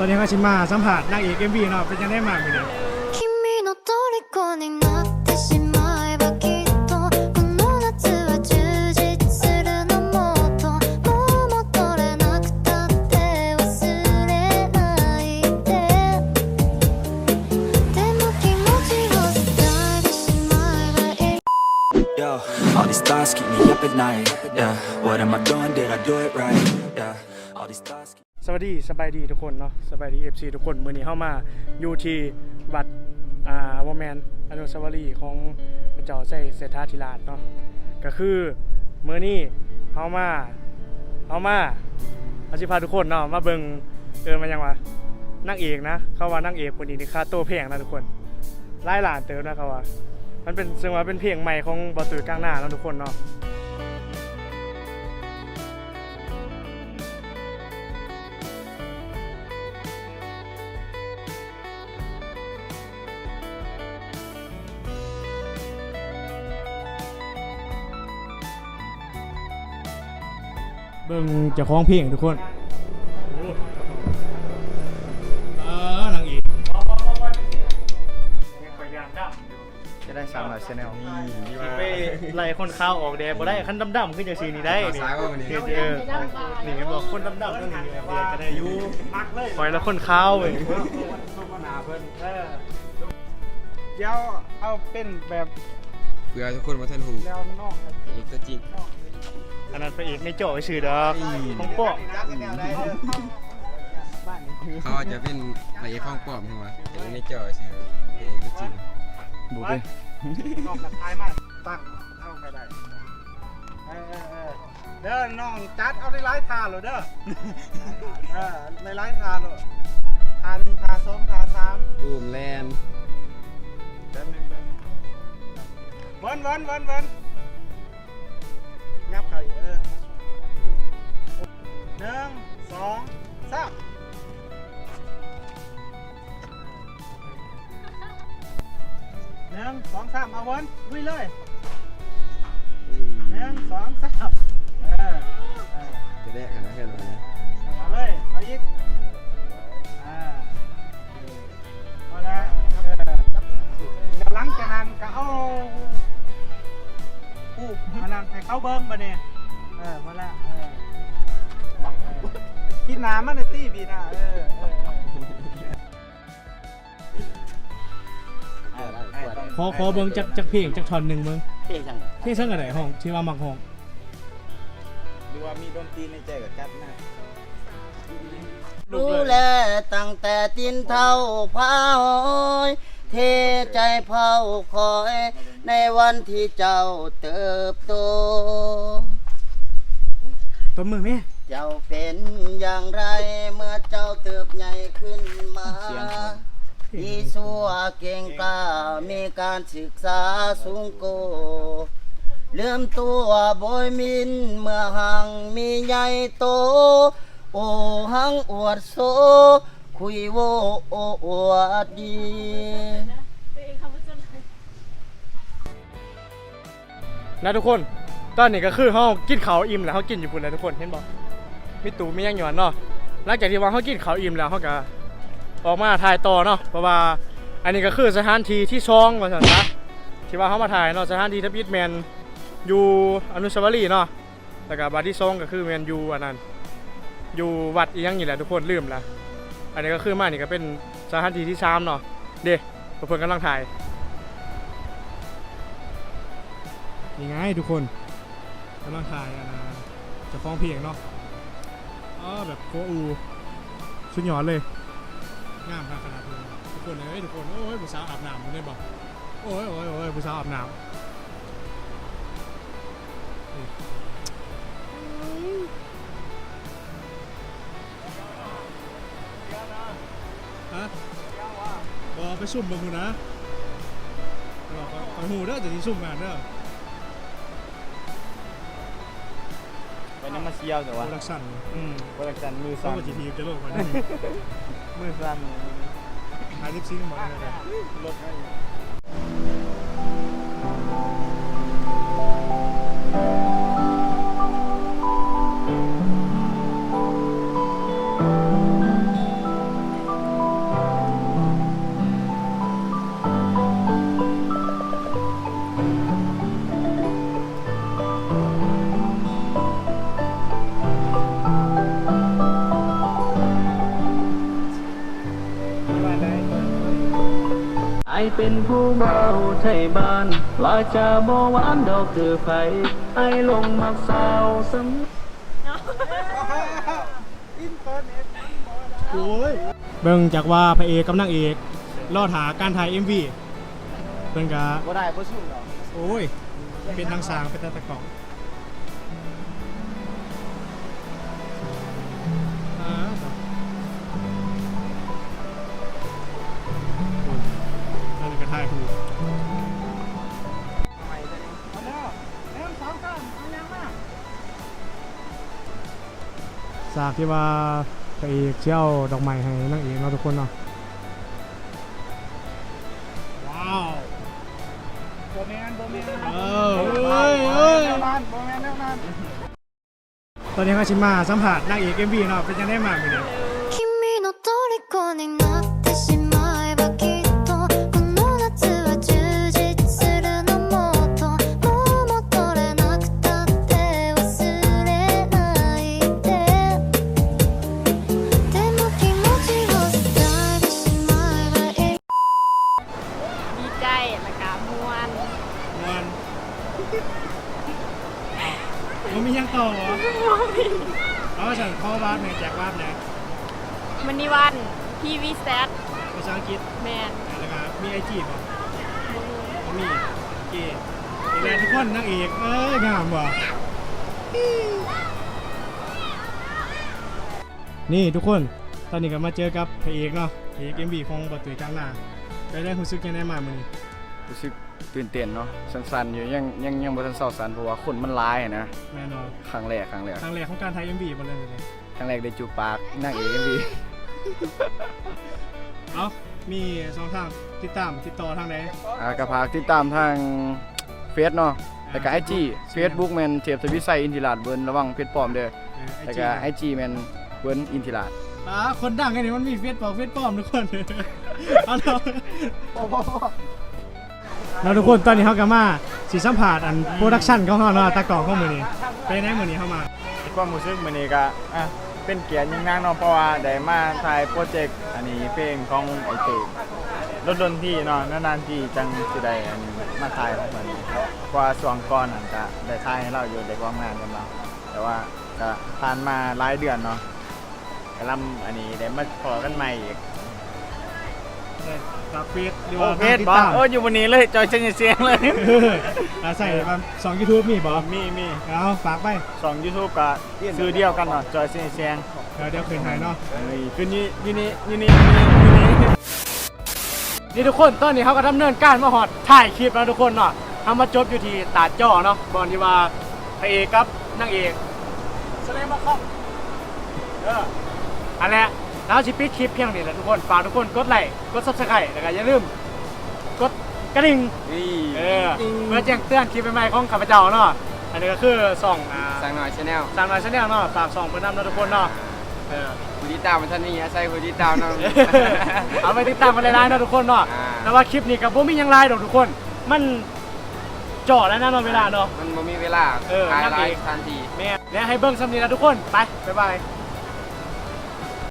ตอนนี้ก็ชิมาสัมผัสนางเอกเอ็มวีเนาะเป็นยังได้มากเลย สวัสดีสบายดีทุกคนเนาะสบายดีเอฟซีทุกคนมือนี้เข้ามาอยู่ที่วัดอ่าวอมแมนอนุสวรีย์ของเจ้าใสเซธาธิราชเนาะก็คือมือนี้เข้ามาเข้ามาอาชิพาทุกคนเนาะมาเบิงเออมันยังวะนั่งเอกนะ เขาว่านั่งเอกคนนี้นี่ค่าตัวแพงนะทุกคนไล่หลานเติมนะเขาว่ามันเป็นซึ่งว่าเป็นเพลงใหม่ของบอสตูดกลางหน้าแล้วทุกคนเนาะ เบิ่งเจะคล้าของเพลงทุกคนเออนางเอกจะได้สามร้อยชแนลไปไล่คนข้าวออกแดงบ่ได้คันดำๆขึ้นจากสีนี้ได้นี่สายว่าวันนี้เออนี่บอกคนดำๆนั่นนี่เรียกก็ได้อยู่ปล่อยแล้วคนข้าวเว้ยเดี๋ยวเอาเป็นแบบเพื่อทุกคนมาท่านหูแนวนอกเอกตัวจริง อันนั้นพระเอกไม่โจ้ชื่อดอกของโป๊ะบ้านนี้คือเขาอาจจะเป็นพระเอกข้องปลอมเข้ามาแต่ไม่เจอใช่ไหมพระเอกตัวจริงบุกเลยนอกกับท้ายมาตั้งเอาไปได้เออเออเออเด้อน้องจัดเอาในไลฟ์ทาเลยเด้อเออในไลฟ์ทาเลยทาหนึ่งทาสองทาสามบูมแลนด์แป๊บหนึงแป๊บหนึงวันวันวันวัน ยับเขาอีกเออหนึ่งสองสามหนึ่งสองสามเอาวันวิ่งเลยหนึ่งสองสามเออเออจะได้ขนาดแค่ไหนเอาเลยเอาอีก เขาเบิ้งมาเนี่ยเออพอแล้วเออเออเออกินน้ำมันในตี้บีนะเออเออเออขอขอเบิ่งจักจักเพลงจักท่อนหนึ่งเบิ่งเพลงจังเพลงซั่งกระไดห้องที่ว่ามักห้องดูว่ามีดนตรีในใจกับจัดนะดูแลตั้งแต่ตินเท่าพาหอย เทใจเผาคอย ในวันที่เจ้าเติบโตต้นมือแม่ เจ้าเป็นอย่างไรเมื่อเจ้าเติบใหญ่ขึ้นมาอีสัวเก่งกล้ามีการศึกษาสูงโก เลื่อมตัวโบยมินเมื่อหังมีใหญ่โต โอหังอวดโซ คุยโวโออวดดีนะทุกคน ตอนนี้ก็คือเฮากินข้าวอิ่มแล้วเฮากินอยู่พุ่นแล้วทุกคนเห็นบ่มีตู่มีหยังอยู่หั่นเนาะหลังจากที่ว่าเฮากินข้าวอิ่มแล้วเฮาก็ออกมาถ่ายต่อเนาะเพราะว่าอันนี้ก็คือสถานที่ที่ช่องว่าซั่นนะที่ว่าเฮามาถ่ายเนาะสถานที่ทับยิดแมนอยู่อนุสาวรีย์เนาะแล้วก็บัดที่สองก็คือแมนอยู่อันนั้นอยู่วัดอีหยังนี่แหละทุกคนลืมละ อันนี้ก็คือมานี่ก็เป็นสถานที่ที่สามเนาะเด้เพิ่อนกำลังถ่ายนี่ไงทุกคนกำลังถ่ายอะนะจะฟ้องเพลงเนาะอ๋อแบบโคอูสุดยอดเลยงามขนาดนี้ทุกคนเอ้ยทุกคนโอ้ยผู้สาวอาบน้ำผมได้บอกโอ้ยโอ้ยโอ้ยผู้สาวอาบน้ำ ฮะบอไปซุ่มเบังหูนะบอกไปหูเด้อจะที่ซุ่มงานเด้อเป็นน้ำมาเชียวแต่โปว่ารดักชั่นอืมโปรดักชันมือต้อสั่งนกับจีทีจะโลกมาได้มือสั่นหาลิปซิงค์หมดเลยนะรถให้ เป็นผู้เมาไทยบ้านวาจาบ่หวานดอกคือไผไอลงมักสาวสำโอ้ยเบิ่งจากว่าพระเอกกับนางเอกรอดหาการถ่าย MV เพิ่นก็บ่ได้บ่สู้หรอกโอ้ย เป็นทางสร้างเป็นตาตะกล่อง นั่ถูกจากที่ว่าพระเอกเชี่ยวดอกไม้ให้นางเอกเนาทุกคนเนาะว้าวโบแมนโบแมนเออเอ้ยเอ้ยแนวนั้นโบแมนแนวนั้นตอนนี้ก็ชิมมาสัมผัสนางเอก MV เนาะเป็นยังได้มากเลย มันนี่วัน พีวีแซดภาษาอังกฤษแมนแล้วก็มีไอจีป่ะบ่มีโอเคนี่แหละทุกคนนางเอกเอ้ยงามว่ะนี่ทุกคน ตอนนี้ก็มาเจอกับพระเอกเนาะพระเอก MV ของบัตตุยกลางหน้าไปได้รู้สึกยังไงมามื้อนี้รู้สึกตื่นเต้นเนาะสั้นๆอยู่ยังยังยังบ่ทันเศร้าสันเพราะว่าคนมันหลายอะนะแน่นอนครั้งแรกครั้งแรกครั้งแรกของการถ่าย MV บ่เลยเลยครั้งแรกได้จูบปากนางเอก MV เอามีสองทางติดตามติดต่อทางไหนอ่าก็ฝากติดตามทางเฟซเนาะแล้วก็ IG Facebook แม่นเทพทวิไซอินทิราชเบิ่นระวังเพจปลอมเด้อเออแล้ว IG ก็ IG แม่นเบิ่นอินทิราชอ่าคนดังกันนี่มันมีเฟซปลอมเฟซปลอมทุกคนเอาเนาะแล้วทุกคนตอนนี้เขาก็มาสีสัมผัสอันโปรดักชั่นของเขาเนาะตากล่องของมือนี้ไปไหนมือนี้เข้ามาความรู้สึกมื้อนี้ก็อะ เป็นเกียรติยิ่งนักเนาะเพราะว่าได้มาถ่ายโปรเจกต์อันนี้เพลงของไอเตรถดนที่เนาะนานๆที่จังสิได้อันนี้มาถ่ายของมันเพราะว่าช่วงก่อนอันก็ได้ถ่ายให้เราอยู่ได้ร่วมงานกันเราแต่ว่าก็ผ่านมาหลายเดือนเนาะกำลังอันนี้ได้มาขอกันใหม่อีก ฝากเฟซหรือโอ้ว่าเพจติดบอตามเอออยู่วันนี้เลยจอยเสียงเสียงเลยเอออ่าใส่มาสองยูทูบมีบ่มีมีเอาฝากไปสองยูทูบกับซื้อเดียวกันเนาะจอยเสียงเสียงเดี๋ยวเดี๋ยวคืนให้เนาะเอ้ยคือนี่นี่นี่นี่นี่นี่นี่นี่ทุกคนตอนนี้เขาก็ดำเนินการมาหอดถ่ายคลิปแล้วทุกคนเนาะทำมาจบอยู่ที่ตาดจ้อเนาะบอลที่ว่าพระเอกกับนางเอกแสดงมาครับเอออันแหละ แล้วชิปิดคลิปเพียงนี้แหละทุกคนฝากทุกคนกดไลค์กดซับสไครต์แล้วก็อย่าลืมกดกระดิ่งนี่เออเพื่อแจ้งเตือนคลิปใหม่ๆของข้าพเจ้าเนาะอันนี้ก็คือส่องอ่าสั่งหน่อยชาแนลสามร้อยชาแนลเนาะฝากส่องเพื่อนนำเนาะทุกคนเนาะเออผู้ที่ตามมันท่านนี่อาศัยผู้ที่ตามน้อง เอาไปติดตามกันเลยนะเนาะทุกคนเนาะอ่า แต่ว่าคลิปนี้กับผมมีหยังไลน์ดอกทุกคน มันจ่อแล้วนะเนาะเวลาเนาะ มันบ่มีเวลาเออถ่ายนั่นไลเองฟ์ทันที แม่เนี่ยให้เบิ้งสำนีนะทุกคน ไป บ๊ายบาย